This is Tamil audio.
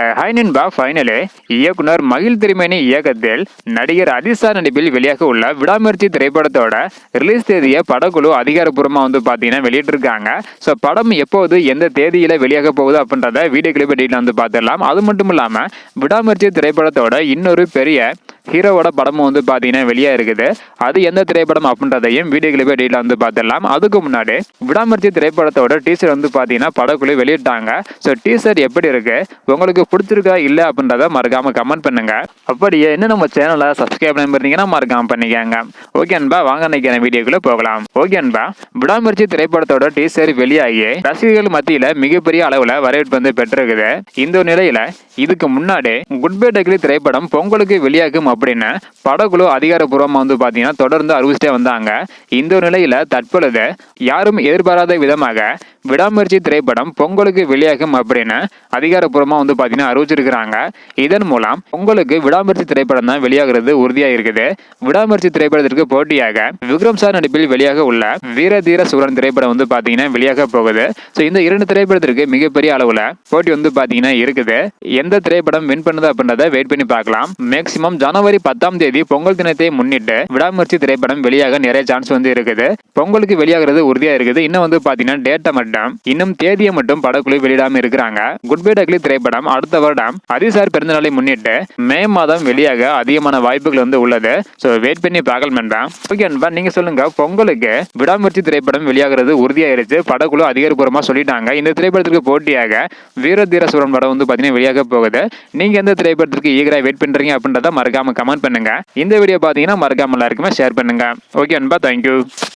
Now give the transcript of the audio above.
ஹாய் நண்பா ஃபைனலே இயக்குனர் மகிழ் திருமேனி இயக்கத்தில் நடிகர் அதிசா நடிப்பில் வெளியாக உள்ள விடாமுயற்சி திரைப்படத்தோட ரிலீஸ் தேதியை படக்குழு அதிகாரப்பூர்வமாக வந்து பார்த்தீங்கன்னா வெளியிட்டிருக்காங்க. ஸோ படம் எப்போது எந்த தேதியில் வெளியாக போகுது அப்படின்றத வீடியோ கிளிப் டீட்டில் வந்து பார்த்துடலாம். அது மட்டும் இல்லாமல் விடாமுயற்சி திரைப்படத்தோட இன்னொரு பெரிய ஹீரோவோட படமும் வந்து பார்த்தீங்கன்னா வெளியே இருக்குது. அது எந்த திரைப்படம் அப்படின்றதையும் வீடியோ கிளிப்பே டீட்டில் வந்து பார்த்துடலாம். அதுக்கு முன்னாடி விடாமர்ச்சி திரைப்படத்தோட டீசர் வந்து பார்த்தீங்கன்னா படக்குழு வெளியிட்டாங்க. ஸோ டீசர் எப்படி இருக்கு? உங்களுக்கு பிடிச்சிருக்கா இல்லை அப்படின்றத மறக்காம கமெண்ட் பண்ணுங்க. அப்படியே இன்னும் நம்ம சேனலை சப்ஸ்கிரைப் பண்ணிருந்தீங்கன்னா மறக்காம பண்ணிக்கோங்க. ஓகே அன்பா வாங்க நினைக்கிற வீடியோக்குள்ள போகலாம். ஓகே அன்பா விடாமுயற்சி திரைப்படத்தோட டீசர் வெளியாகி ரசிகர்கள் மத்தியில் மிகப்பெரிய அளவில் வரவேற்பு வந்து பெற்றிருக்குது. இந்த நிலையில இதுக்கு முன்னாடி குட் பை டக்ரி திரைப்படம் பொங்கலுக்கு வெளியாகும் அப்படின்னு படக்குழு அதிகாரப்பூர்வமாக வந்து பாத்தீங்கன்னா தொடர்ந்து அறிவிச்சிட்டே வந்தாங்க. இந்த நிலையில தற்பொழுது யாரும் எதிர்பாராத விதமாக விடாமுயற்சி திரைப்படம் பொங்கலுக்கு வெளியாகும் அப்படின்னு அதிகாரப்பூர்வமா வந்து பாத்தீங்கன்னா அறிவிச்சிருக்கிறாங்க. இதன் மூலம் பொங்கலுக்கு விடாமுயற்சி திரைப்படம் தான் வெளியாகிறது உறுதியா இருக்குது. விடாமுயற்சி திரைப்படத்திற்கு போட்டியாக விக்ரம் சார் நடிப்பில் வெளியாக உள்ள வீர தீர சூரன் திரைப்படம் வந்து பாத்தீங்கன்னா வெளியாக போகுது. ஸோ இந்த இரண்டு திரைப்படத்திற்கு மிகப்பெரிய அளவுல போட்டி வந்து பாத்தீங்கன்னா இருக்குது. எந்த திரைப்படம் வின் பண்ணுது அப்படின்றத வெயிட் பண்ணி பார்க்கலாம். மேக்சிமம் ஜனவரி பத்தாம் தேதி பொங்கல் தினத்தை முன்னிட்டு விடாமுயற்சி திரைப்படம் வெளியாக நிறைய சான்ஸ் வந்து இருக்குது. பொங்கலுக்கு வெளியாகிறது உறுதியா இருக்குது. இன்னும் வந்து பாத்தீங்கன்னா டேட்டை மட்டும் இன்னும் தேதியை மட்டும் படக்குழு வெளியிடாம இருக்கிறாங்க. குட் பை டக்லி திரைப்படம் அடுத்த வருடம் அதிசார் பிறந்தநாளை முன்னிட்டு மே மாதம் வெளியாக அதிகமான வாய்ப்புகள் வந்து உள்ளது. ஸோ வெயிட் பண்ணி பார்க்கலாம் நண்பா. ஓகே நண்பா நீங்க சொல்லுங்க பொங்கலுக்கு விடாமுயற்சி திரைப்படம் வெளியாகிறது உறுதியாயிருச்சு. படக்குழு அதிகாரப்பூர்வமா சொல்லிட்டாங்க. இந்த திரைப்படத்திற்கு போட்டியாக வீரதீர சூரன் படம் வந்து பாத்தீங்கன்னா வெளியாக போகுது. நீங்க எந்த திரைப்படத்திற்கு ஈகரா வெயிட் பண்றீங்க அப்படின்றத மறக்காம கமெண்ட் பண்ணுங்க. இந்த வீடியோ பாத்தீங்கன்னா மறக்காம எல்லாருக்குமே ஷேர் பண்ணுங்க. ஓகே அன்பா தேங்க்யூ